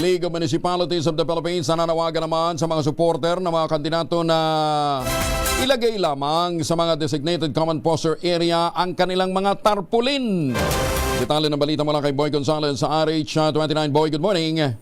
League of Municipalities of the Philippines nananawagan naman sa mga supporter ng mga kandidato na ilagay lamang sa mga designated common poster area ang kanilang mga tarpulin. Detalye ng balita mula kay Boy Gonzalez sa RH29. Boy, good morning.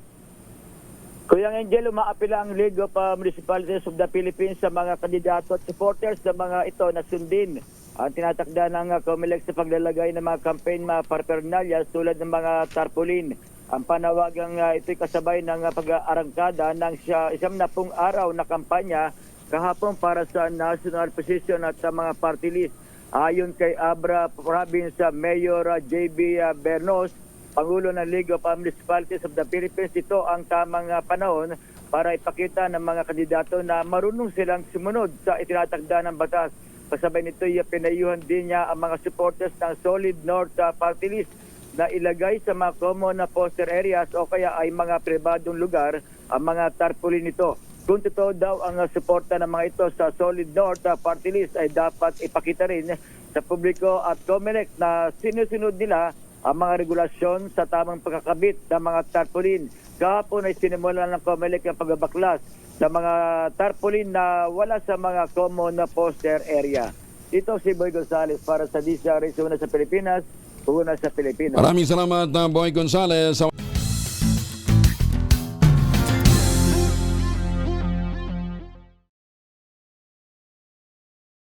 Kuya Angel, umaapila ang League of Municipalities of the Philippines sa mga kandidato at supporters sa mga ito na sundin ang tinatakda ng COMELEC sa paglalagay ng mga campaign mga paraphernalia tulad ng mga tarpaulin. Ang panawagang uh, ito'y kasabay ng uh, pag-aarangkada ng siya, isang na pong araw na kampanya kahapon para sa national position at sa mga party list. Ayon kay Abra Province uh, Mayor uh, JB uh, Bernos, Pangulo ng League of Municipalities of the Philippines, ito ang tamang uh, panahon para ipakita ng mga kandidato na marunong silang sumunod sa itinatakda ng batas. Kasabay nito, ay pinayuhan din niya ang mga supporters ng Solid North uh, Party List na ilagay sa mga common na poster areas o kaya ay mga pribadong lugar ang mga tarpaulin nito. Kung totoo daw ang suporta ng mga ito sa Solid North uh, Party List ay dapat ipakita rin sa publiko at COMELEC na sinusunod nila ang mga regulasyon sa tamang pagkakabit ng mga tarpaulin. Kahapon ay sinimulan ng COMELEC ang pagbabaklas sa mga tarpaulin na wala sa mga common na poster area. Ito si Boy Gonzales para sa DCRS una sa Pilipinas, una sa Pilipinas. Maraming salamat, uh, Boy Gonzalez.